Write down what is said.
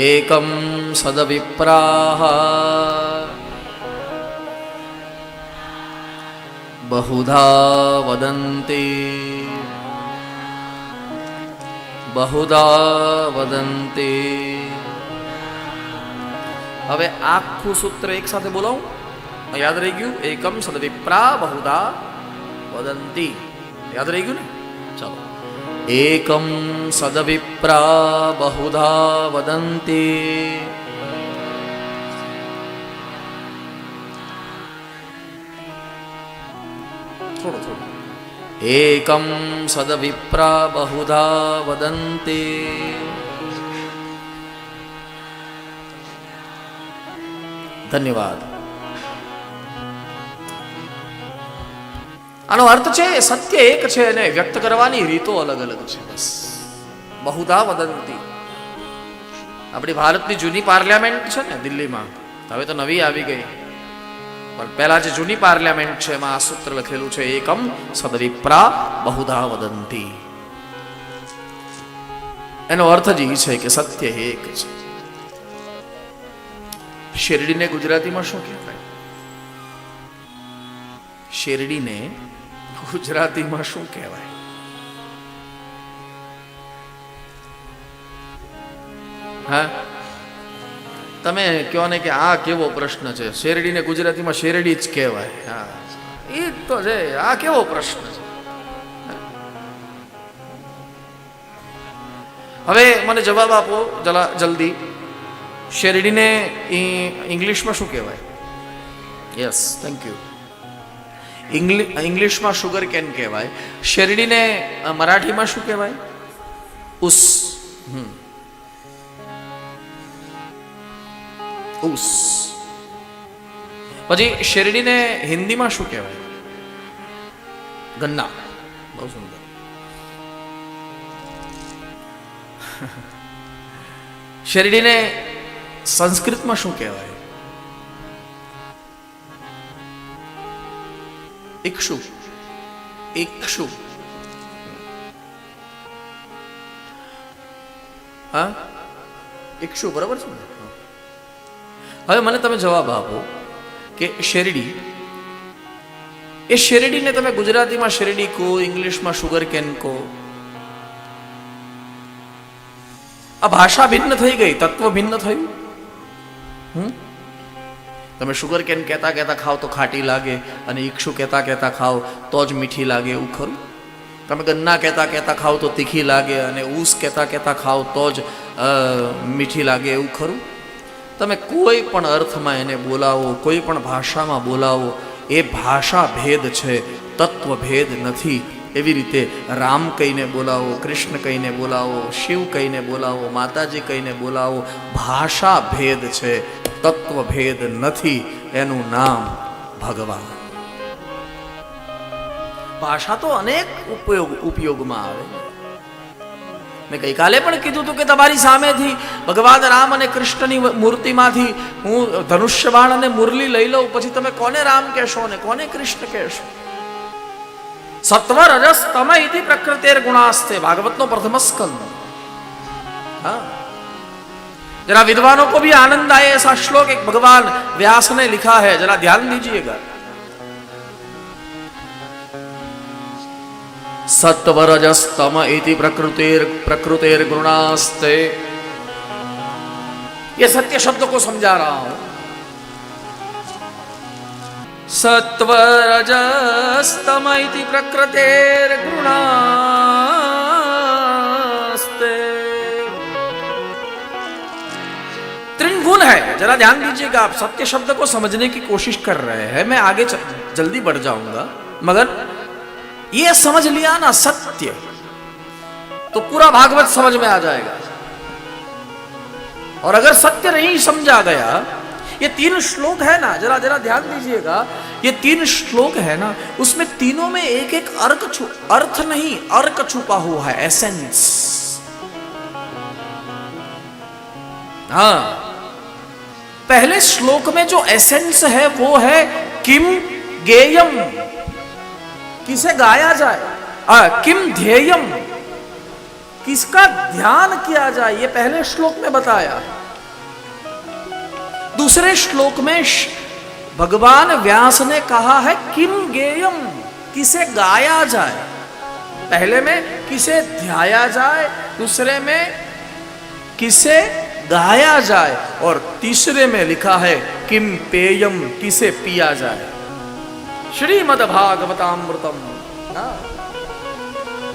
एकं सदविप्राः બહુધા वदन्ति બહુધા વદંતે હવે આખું સૂત્ર એક સાથે બોલાવું યાદ રહી ગયું એકમ સદવિપ્રા બહુધા વદંતી યાદ રહી ગયું ને ચાલો सद विप्रा बहुधा वदन्ति सद विप्रा बहुधा वदन्ति धन्यवाद અનો અર્થ છે સત્ય એક છે અને વ્યક્ત કરવાની રીતો અલગ અલગ છે બસ બહુદા વદંતિ આપડી ભારતની જૂની પાર્લામેન્ટ છે ને દિલ્હીમાં હવે તો નવી આવી ગઈ પણ પહેલા જે જૂની પાર્લામેન્ટ છે માં આ સૂત્ર લખેલું છે એકમ સદરિપ્રા બહુદા વદંતિ એનો અર્થ જ એ છે કે સત્ય એક છે શિરડીને ગુજરાતીમાં શું કહેવાય શિરડીને गुजराती में શું કહેવાય હા તમે ક્યોને કે આ કેવો પ્રશ્ન છે શેરડીને ગુજરાતીમાં શેરડી જ કહેવાય હા એ જ તો છે આ કેવો પ્રશ્ન હવે મને જવાબ આપો જલા જલ્દી શેરડીને ઇંગ્લિશમાં શું કહેવાય યસ થેન્ક યુ ઇંગ્લિશમાં શુગર કેન કહેવાય શેરડીને મરાઠીમાં શું કહેવાય ઉસ ઉસ પછી શેરડીને હિન્દીમાં શું કહેવાય ગન્ના બહુ સુંદર શેરડીને સંસ્કૃતમાં શું કહેવાય ઇક્ષુ ઇક્ષુ હા ઇક્ષુ બરાબર છે હવે મને તમે જવાબ આપો કે શેરડી એ શેરડીને તમે ગુજરાતીમાં શેરડી કહો ઇંગ્લિશમાં સુગર કેન કહો આ ભાષા ભિન્ન થઈ ગઈ તત્વ ભિન્ન થયું હમ તમે શુગર કેન કહેતા કહેતા ખાઓ તો ખાટી લાગે અને ઈક્ષુ કહેતા કહેતા ખાઓ તો જ મીઠી લાગે એવું ખરું તમે ગન્ના કહેતા કહેતા ખાઓ તો તીખી લાગે અને ઉસ કહેતા કહેતા ખાઓ તો જ મીઠી લાગે એવું ખરું તમે કોઈ પણ અર્થમાં એને બોલાવો કોઈ પણ ભાષામાં બોલાવો એ ભાષા ભેદ છે તત્વ ભેદ નથી એવી રીતે રામ કહીને બોલાવો કૃષ્ણ કહીને બોલાવો શિવ કહીને બોલાવો માતાજી કહીને બોલાવો ભાષા ભેદ છે તત્વભેદ નથી એનું નામ ભગવાન ભાષા તો અનેક ઉપયોગ ઉપયોગમાં આવે મેં ગઈકાલે પણ કીધું હતું કે તમારી સામેથી ભગવાન રામ અને કૃષ્ણની મૂર્તિમાંથી હું ધનુષ્ય અને મુરલી લઈ લઉં પછી તમે કોને રામ કહેશો અને કોને કૃષ્ણ કહેશો સત્વર રસ તમય પ્રકૃતેર ગુણાસ્તે ભાગવતનો પ્રથમ સ્કંદ હા जरा विद्वानों को भी आनंद आए ऐसा श्लोक एक भगवान व्यास ने लिखा है जरा ध्यान दीजिएगा सत्वरजस्तम इति प्रकृतिर प्रकृतिर गुणास्ते ये सत्य शब्द को समझा रहा हूं सत्वरजस्तम इति प्रकृतिर गुणास्ते गुण है जरा ध्यान दीजिएगा आप सत्य शब्द को समझने की कोशिश कर रहे हैं मैं आगे जल्दी बढ़ जाऊंगा मगर ये समझ लिया ना सत्य तो पूरा भागवत समझ में आ जाएगा और अगर सत्य नहीं समझा गया ये तीन श्लोक है ना जरा जरा ध्यान दीजिएगा ये तीन श्लोक है ना उसमें तीनों में एक एक अर्क छु अर्थ नहीं अर्क छुपा हुआ है एसेंस हाँ पहले श्लोक में जो एसेंस है वो है किम गेयम किसे गाया जाए आ, किम ध्येयम किसका ध्यान किया जाए ये पहले श्लोक में बताया दूसरे श्लोक में भगवान व्यास ने कहा है किम गेयम किसे गाया जाए पहले में किसे ध्याया जाए दूसरे में किसे गाया जाए और तीसरे में लिखा है किम पेयम किसे पिया जाए श्रीमद भागवतामृतम हाँ।